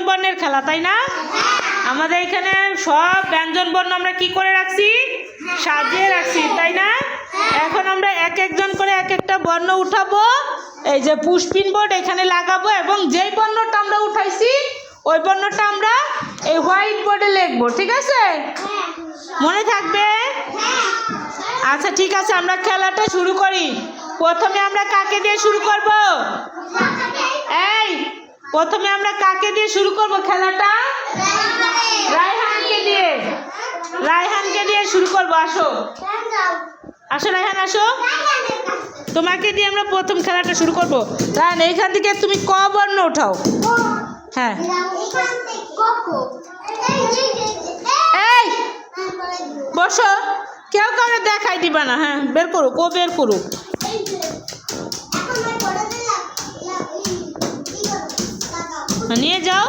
ব্যঞ্জন বর্ণের খেলা, তাই না? আমাদের এখানে সব ব্যঞ্জন বর্ণ আমরা কি করে রাখছি? সাজিয়ে রাখছি, তাই না? এখন আমরা এক একজন করে এক একটা বর্ণ উঠাবো, এই যে পুষ্পিন বোর্ড এখানে লাগাবো এবং যেই বর্ণটা আমরা উঠাইছি, ওই বর্ণটা আমরা এই হোয়াইট বোর্ডে লিখব, ঠিক আছে? মনে থাকবে? আচ্ছা ঠিক আছে, আমরা খেলাটা শুরু করি। প্রথমে আমরা কাকে দিয়ে শুরু করব? প্রথমে আমরা কাকে দিয়ে শুরু করব খেলাটা? রায়হানকে দিয়ে। রায়হানকে দিয়ে শুরু করব, আসো। আসো, রায়হান, আসো। তোমাকে দিয়ে আমরা প্রথম খেলাটা শুরু করব। রায়হান, এইখান থেকে তুমি ক বর্ণ উঠাও হ্যাঁ। এই, বসো। কেউ কাউকে দেখাই দিবা না হ্যাঁ বের করুক, ও বের করুক। নিয়ে যাও।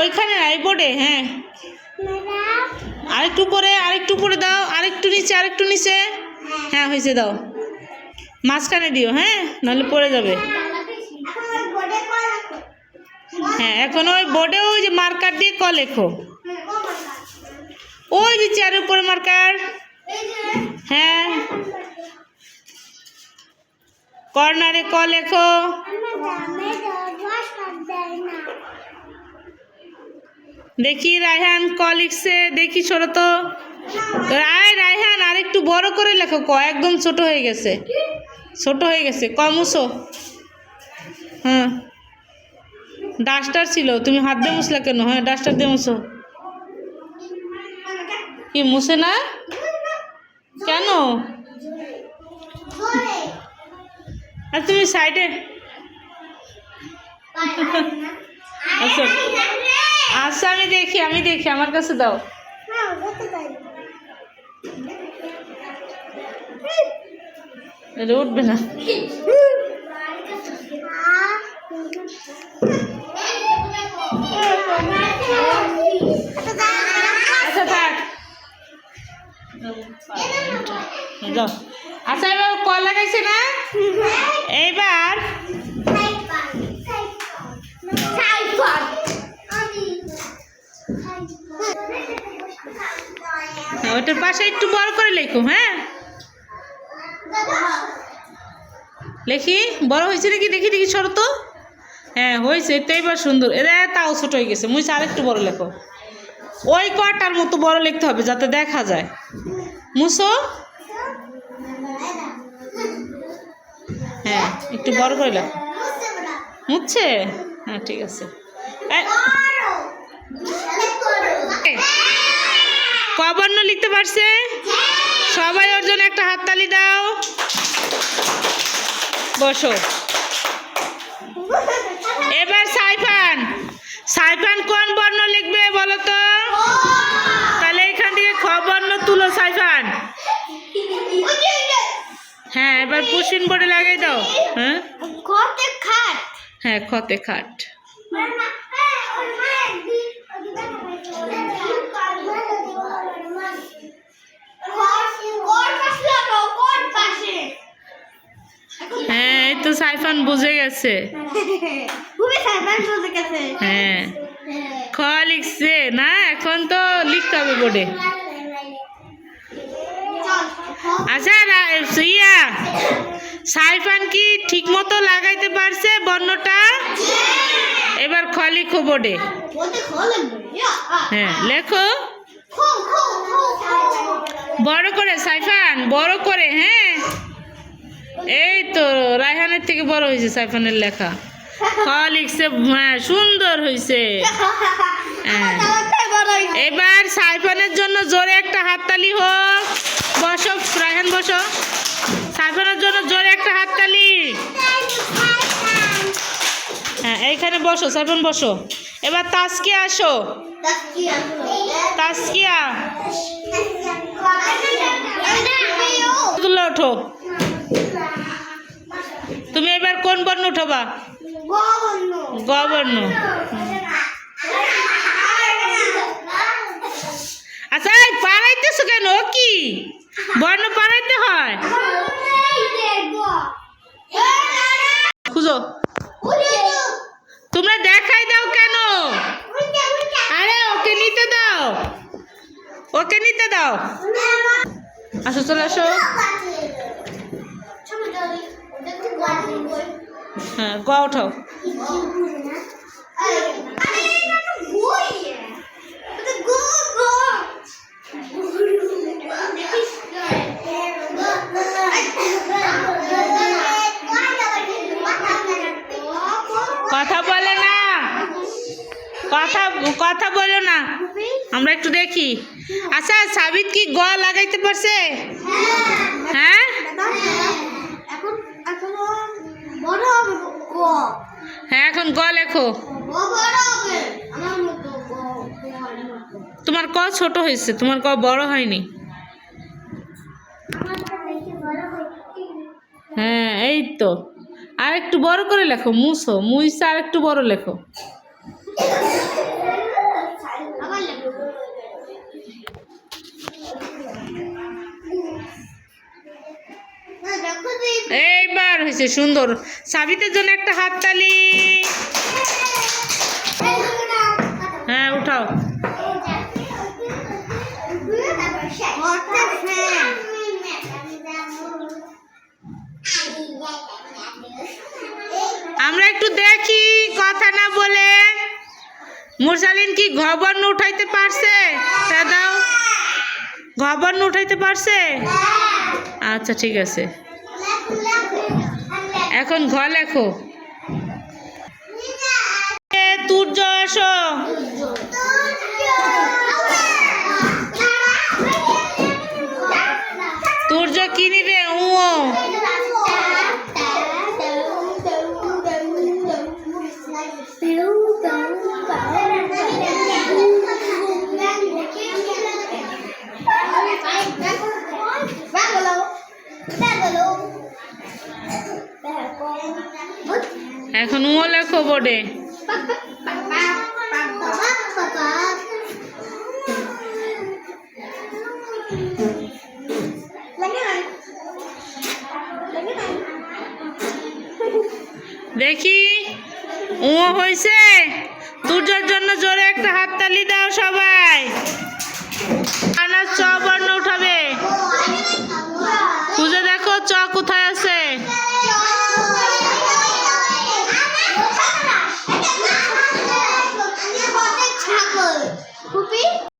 ওইখানে নাই, বোর্ডে হ্যাঁ। আরেকটু পরে আরেকটু পরে দাও, আরেকটু নিচে আরেকটু নিচে। হ্যাঁ হয়েছে, দাও। মাঝখানে দিও হ্যাঁ নাহলে পড়ে যাবে। হ্যাঁ এখন ওই বোর্ডে ওই যে মার্কার দিয়ে ক লেখো। ওই যে চেয়ারের উপরে মার্কার হ্যাঁ। কর্নারে ক লেখো। দেখি রায়হান ক লিখছে, দেখি ছোট তো রায়, রায়হান আরেকটু বড় করে লেখো, ক, একদম ছোট হয়ে গেছে। ছোট হয়ে গেছে কমুসো হ্যাঁ। ডাস্টার ছিল, তুমি হাত দিয়ে মুছলা কেন? হ্যাঁ ডাস্টার দিয়ে মুছো। কি, মুছে না? কেন? আর তুমি সাইডে আচ্ছা আচ্ছা আমি দেখি আমি দেখি, আমার কাছে দাও। এটা উঠবে না। আচ্ছা থাক। যাও। আচ্ছা এবার কল লাগাইছে না? এইবার হ্যাঁ, ওটার পাশে একটু বড় করে লেখো হ্যাঁ? লেখি বড় হয়েছে নাকি? দেখি দেখি ছোট তো। হ্যাঁ হয়েছে এটাই এবার সুন্দর। এরা তাও ছোট হয়ে গেছে। মুছে আরেকটু বড় লেখো। ওই কটার মতো বড় লিখতে হবে যাতে দেখা যায়? মুছো হ্যাঁ একটু বড় করে লেখো। মুছছে হ্যাঁ ঠিক আছে। এই, ক বর্ণ লিখতে পারছে? সবাই ওর জন্য একটা হাততালি দাও। বসো এবার সাইফান সাইফান কোন বর্ণ লিখবে বলো তো? তাহলে এখান থেকে খ বর্ণ তুলো সাইফান। হ্যাঁ এবার পুষিন বোর্ডে লাগাই দাও হ্যাঁ? খাট। হ্যাঁ খতে খাট। সাইফান বুঝে গেছে। হ্যাঁ। খ লিখছে। না এখন তো লিখতে হবে বোর্ডে। আচ্ছা ইয়া সাইফান কি ঠিক মতো লাগাইতে পারছে বর্ণটা? এবার খ লিখো বোর্ডে। হ্যাঁ লেখো। বড় করে সাইফান বড় করে হ্যাঁ। এই তো রায়হানের থেকে বড় হয়েছে সাইফানের লেখা। খ লিখছে হ্যাঁ সুন্দর হয়েছে। হ্যাঁ। এবার সাইফানের জন্য জোরে একটা হাততালি হোক। বসো রায়হান বসো। সাইফানের জন্য জোরে একটা হাততালি। হ্যাঁ এইখানে বসো সাইফান বসো। এবার তাসকিয়া আসো। তাসকিয়া ওঠো। তুমি এবার কোন বর্ণ উঠবা? গ বর্ণ আচ্ছা পাড়াইতেছ কেন? ও কি? বর্ণ পাড়াইতে হয়? খুঁজো। তোমরা দেখাই দাও কেন? আরে, ওকে নিতে দাও। ওকে নিতে দাও। আসো, চলে আসো। হ্যাঁ গ ওঠাও। কথা বলে না। কথা কথা বলো না। আমরা একটু দেখি। আচ্ছা সাবিত কি গ লাগাইতে পারছে? হ্যাঁ এখন এখনও বড় হবে গ হ্যাঁ এখন ক লেখো। তোমার ক ছোট হয়েছে? তোমার ক বড় হয়নি? হ্যাঁ এই তো। আর একটু বড় করে লেখো মুসো মুইসা আর একটু বড় লেখো। হয়েছে, সুন্দর। সাবিতের জন্য একটা হাততালি হ্যাঁ উঠাও। আমরা একটু দেখি, কথা না বলে। মুরসালিন কি ঘবর্ণ উঠাইতে পারছে? তা দাও। ঘবর্ণ উঠাইতে পারছে? আচ্ছা ঠিক আছে। এখন ঘ লেখো। তুর্য আসো। এখন উঁ লেখো বোর্ডে দেখি ও হয়েছে তুর্যর জন্য জোরে একটা হাততালি দাও সবাই।